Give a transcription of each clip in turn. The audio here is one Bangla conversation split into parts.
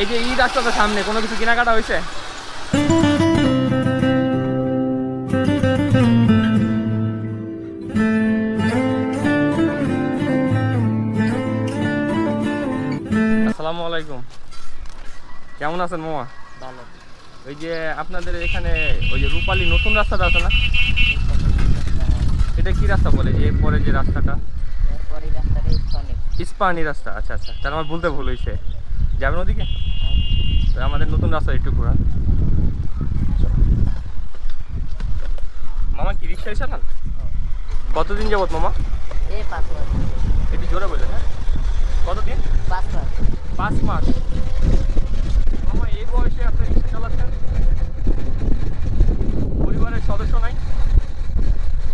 এই যে ঈদ আসতে সামনে কোনো কিছু কেনাকাটা হয়েছে? আসসালামু আলাইকুম। কেমন আছেন মামা ভালো। ওই যে আপনাদের এখানে ওই যে রূপালী নতুন রাস্তাটা আছে না? এটা কি রাস্তা বলে? যে পরে যে রাস্তাটা? ইস্পাহানি রাস্তা আচ্ছা আচ্ছা। তাহলে আমার বলতে ভুল হয়েছে। যাবেন ওদিকে? আমাদের নতুন রাস্তা একটু ঘোরান। মামা কি রিক্সা রিক্সায় চালান কতদিন যাবত মামা? একটু জোরে বলে হ্যাঁ কতদিন? পাঁচ মাস। পাঁচ মাস। মামা এই বয়সে আপনি রিক্সা চালাচ্ছেন? পরিবারের সদস্য নাই?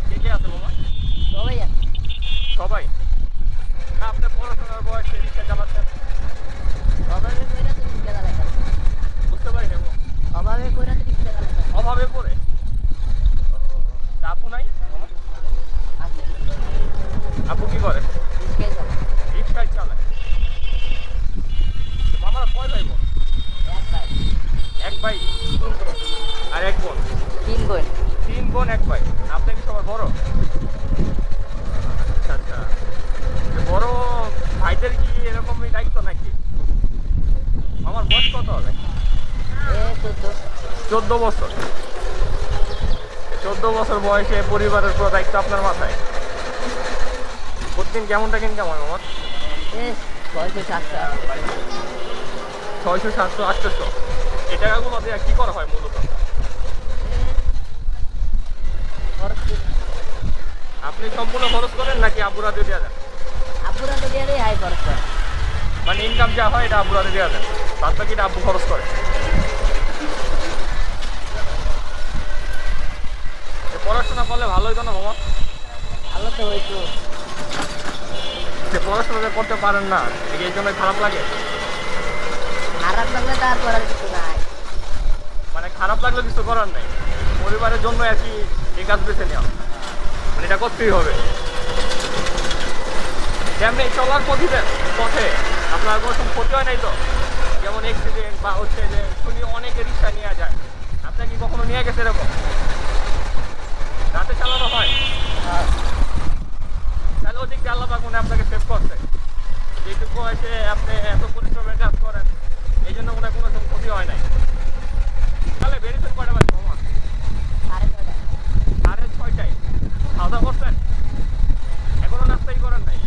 কে কে আছে মামা? সবাই সবাই? না আপনার পড়াশোনার বয়সে রিক্সা চালাচ্ছেন অভাবে কইরা তো রিক্সা চালায় বুঝতে পারি না অভাবে কইরা তো রিক্সা চালায় অভাবে পড়ে তা আপু নাই? আপু কি করে? রিক্সায় চালায়। মামারা কয় ভাই বোন? এক ভাই। আর এক বোন? তিন বোন তিন বোন এক ভাই। আপনি কি সবার বড়? আচ্ছা আচ্ছা। বড় ভাইদের কি এরকমই দায়িত্ব নাকি? আমার বয়স কত হবে? চোদ্দ বছর। চোদ্দ বছর বয়সে পরিবারের পুরো দায়িত্ব আপনার মাথায়? প্রতিদিন কেমন থাকেন কেমন আমার এ ছয়শো সাতশো। ছয়শো সাতশো আটশোশো। এই টাকাগুলো দিয়ে কি করা হয় মূলত? আপনি সম্পূর্ণ খরচ করেন নাকি আবুরাতে দেওয়া দেন? আব্বুরা তো দিয়ে দেয় হাই খরচ করে মানে ইনকাম যা হয় এটা আবুরাতে দেওয়া দেন। বাদ বাকিটা আব্বু খরচ করে। পড়াশোনা করলে ভালো হইতো না মামা ভালো তো হইতো। যে পড়াশোনা করতে পারেন না এই জন্য খারাপ লাগে। খারাপ লাগলে তো আর করার কিছু নাই। মানে খারাপ লাগলে কিছু করার নাই। পরিবারের জন্য কি এই কাজ বেছে নেওয়া। মানে এটা করতেই হবে। যেমনি চলার পথে পথে আপনার কোনো সময় ক্ষতি হয় নাই তো? যেমন অ্যাক্সিডেন্ট বা হচ্ছে যে শুনি অনেকে রিক্সা নিয়ে যায়। আপনার কি কখনো নিয়ে গেছে এরকম? রাতে চালানো হয়। তাহলে ওদিক দিয়ে আল্লাহ মনে আপনাকে সেভ করছে। যেটুকু হয়েছে আপনি এত পরিশ্রমের কাজ করেন এই জন্য মনে কোনো রকম ক্ষতি হয় নাই। তাহলে বেরিয়েছেন কয়টা বাজে মামা সাড়ে ছয়টায়। খাওয়া দাওয়া করছেন এখনও নাস্তাই করেন নাই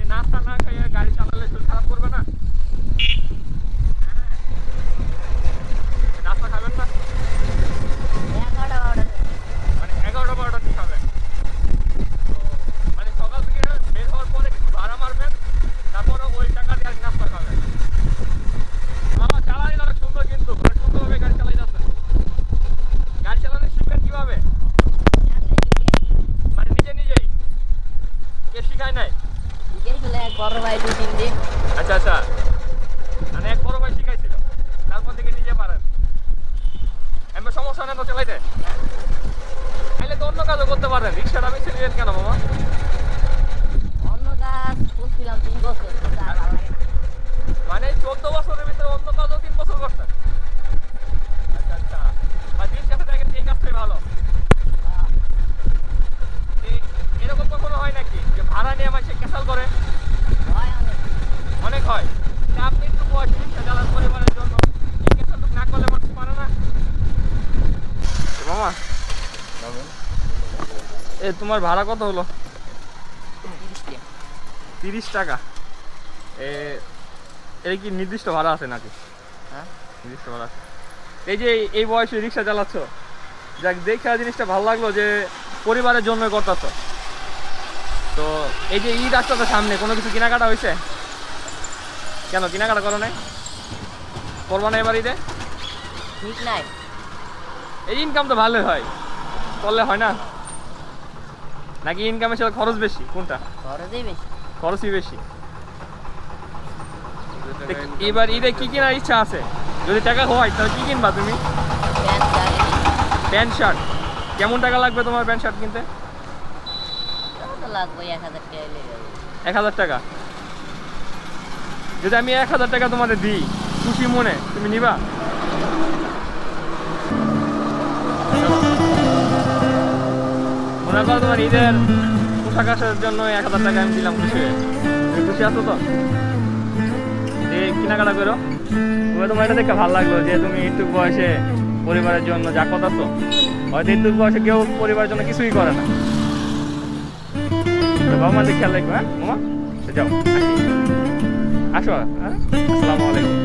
এই নাস্তা না খেয়ে গাড়ি চালালে শরীর খারাপ করবে না হ্যাঁ। নাস্তা খাবেন না এগারোটা বারোটা মানে এগারোটা বারোটা কি খাবেন তো মানে সকাল থেকে বের হওয়ার পরে কিছু ভাড়া মারবেন তারপরে ওই টাকা দিয়ে আর কি নাস্তা খাবেন মামা চালাই অনেক সুন্দর কিন্তু অনেক সুন্দরভাবে গাড়ি চালাই যাচ্ছেন গাড়ি চালানো শিখবেন কীভাবে মানে নিজে নিজেই কে শিখায় নাই এক বড় ভাই দু তিন দিন। আচ্ছা আচ্ছা। মানে এক বড় ভাই শিখাইছিল। তারপর থেকে নিজে পারেন। এমনি সমস্যা নেই তো চালাইতে? তাহলে তো অন্য কাজও করতে পারেন। রিক্সাটা বেছে নিলেন কেন মামা? অন্য কাজ করছিলাম তিন বছর। মানে চোদ্দ বছরের ভিতরে অন্য কাজও তিন বছর করছেন আচ্ছা আচ্ছা আর দিন শেষে দেখেন এই কাজটাই ভালো আহ, এই- এরকম কখনো হয় নাকি যে ভাড়া নিয়ে মানুষে ক্যাসাল করে হয় অনেক। অনেক হয় তা আপনি একটু বয়স রিক্সা চালান পরিবারের জন্য এই ক্যাসালটুকু না করলে মানুষ পারে না মামা এ তোমার ভাড়া কত হলো? তিরিশ টাকা। এ এর কি নির্দিষ্ট ভাড়া আছে নাকি? হ্যাঁ? নির্দিষ্ট ভাড়া আছে। এই যে এই- এই বয়সে রিক্সা চালাচ্ছ যাক দেখে জিনিসটা ভালো লাগল যে পরিবারের জন্য করতেছ। তো এই যে ঈদ আসতে সামনে কোনো কিছু কেনাকাটা হয়েছে? কেন কেনাকাটা করো নাই? করব না এবার ঈদে? ঠিক নাই। এই ইনকাম তো ভালোই হয়। করলে হয় না? নাকি ইনকামের সাথে খরচ বেশি? কোনটা? খরচই বেশি। খরচই বেশি। এবার ঈদে কি কেনার ইচ্ছা আছে? যদি টাকা হয় তাহলে কি কিনবা তুমি? Pant shirt. কেমন টাকা লাগবে তোমার প্যান্ট শার্ট কিনতে? লাগবে এক হাজার টাকা এক হাজার টাকা। যদি আমি এক হাজার টাকা তোমাদের দিই খুশি মনে তুমি নিবা? মনে তোমার ঈদের পোশাক আসার জন্য এক হাজার টাকা আমি দিলাম খুশি হয়ে। খুশি আছো তো? যে কেনাকাটা করো। তবে তোমার এটা দেখে ভালো লাগল যে তুমি একটু বয়সে পরিবারের জন্য যা কথা তো, হয়তো একটু বয়সে কেউ পরিবারের জন্য কিছুই করে না। বাবা মাদের খেয়াল রাখবে হ্যাঁ? মামা যাও। আসি হ্যাঁ? আসসালামু আলাইকুম।